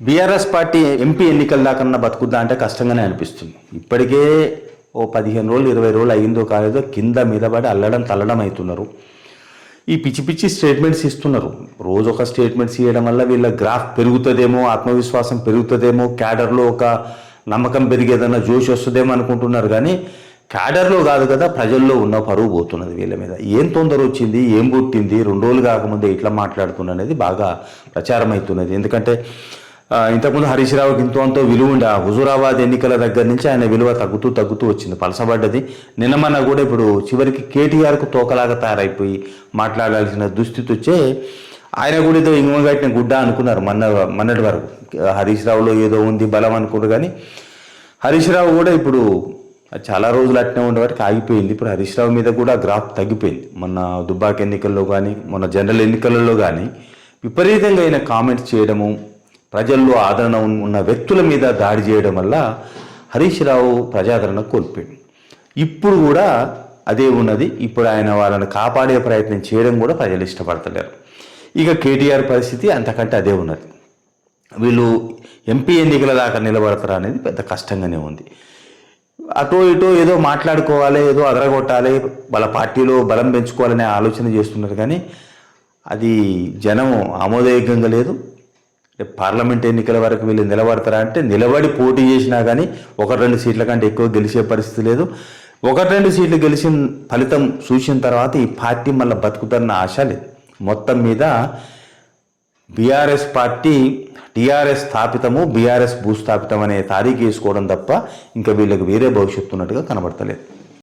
BRS party MP ఎన్నికల దాకన్నా బతుకుద్దా అంటే కష్టంగానే అనిపిస్తుంది. ఇప్పటికే ఓ పదిహేను రోజులు ఇరవై రోజులు అయిందో కాలేదో కింద మీద పడి అల్లడం తల్లడం అవుతున్నారు. ఈ పిచ్చి పిచ్చి స్టేట్మెంట్స్ ఇస్తున్నారు. రోజు ఒక స్టేట్మెంట్స్ ఇవ్వడం వల్ల వీళ్ళ గ్రాఫ్ పెరుగుతుందేమో ఆత్మవిశ్వాసం పెరుగుతుందేమో క్యాడర్లో ఒక నమ్మకం పెరిగేదన్న జోష్ వస్తుందేమో అనుకుంటున్నారు. కానీ క్యాడర్లో కాదు కదా ప్రజల్లో ఉన్న పరువు పోతున్నది వీళ్ళ మీద. ఏం తొందర వచ్చింది ఏం పుట్టింది రెండు రోజులు కాకముందే ఇట్లా మాట్లాడుతున్న అనేది బాగా ప్రచారం అవుతున్నది ఎందుకంటే ఇంతకుముందు హరీష్ రావుకి ఇంతో అంతో విలువ ఉండే ఆ హుజూరాబాద్ ఎన్నికల దగ్గర నుంచి ఆయన విలువ తగ్గుతూ తగ్గుతూ వచ్చింది పలసబడ్డది. నిన్నమన్న కూడా ఇప్పుడు చివరికి కేటీఆర్కు తోకలాగా తయారైపోయి మాట్లాడాల్సిన దుస్థితి వచ్చే ఆయన కూడా ఏదో ఇంగగట్టిన గుడ్డ అనుకున్నారు మొన్న మొన్నటి వరకు. హరీష్ రావులో ఏదో ఉంది బలం అనుకున్నారు కానీ హరీష్ రావు కూడా ఇప్పుడు చాలా రోజులు అట్నే ఉండేవాటికి ఆగిపోయింది. ఇప్పుడు హరీష్ రావు మీద కూడా గ్రాఫ్ తగ్గిపోయింది. మొన్న దుబ్బాక ఎన్నికల్లో కానీ మొన్న జనరల్ ఎన్నికలలో కానీ విపరీతంగా అయిన కామెంట్స్ చేయడము ప్రజల్లో ఆదరణ ఉన్న- వ్యక్తుల మీద దాడి చేయడం వల్ల హరీష్ రావు ప్రజాదరణ కోల్పోయింది ఇప్పుడు కూడా అదే ఉన్నది. ఇప్పుడు ఆయన వాళ్ళని కాపాడే ప్రయత్నం చేయడం కూడా ప్రజలు ఇష్టపడతలేరు. ఇక కేటీఆర్ పరిస్థితి అంతకంటే అదే ఉన్నది. వీళ్ళు ఎంపీ ఎన్నికల దాకా నిలబడతారా అనేది పెద్ద కష్టంగానే ఉంది. అటో ఇటో ఏదో మాట్లాడుకోవాలి ఏదో అదరగొట్టాలి వాళ్ళ పార్టీలో బలం పెంచుకోవాలనే ఆలోచన చేస్తున్నారు. కానీ అది జనం ఆమోదయోగ్యంగా లేదు. రేపు పార్లమెంట్ ఎన్నికల వరకు వీళ్ళు నిలబడతారా అంటే నిలబడి పోటీ చేసినా కానీ ఒకటి రెండు సీట్ల కంటే ఎక్కువ గెలిచే పరిస్థితి లేదు. ఒకటి రెండు సీట్లు గెలిచిన ఫలితం చూసిన తర్వాత ఈ పార్టీ మళ్ళీ బతుకుతారన్న ఆశ లేదు. మొత్తం మీద బీఆర్ఎస్ పార్టీ టీఆర్ఎస్ స్థాపితము బీఆర్ఎస్ భూస్థాపితం అనే తారీఖు వేసుకోవడం తప్ప ఇంకా వీళ్ళకి వేరే భవిష్యత్తు ఉన్నట్టుగా కనబడతలేదు.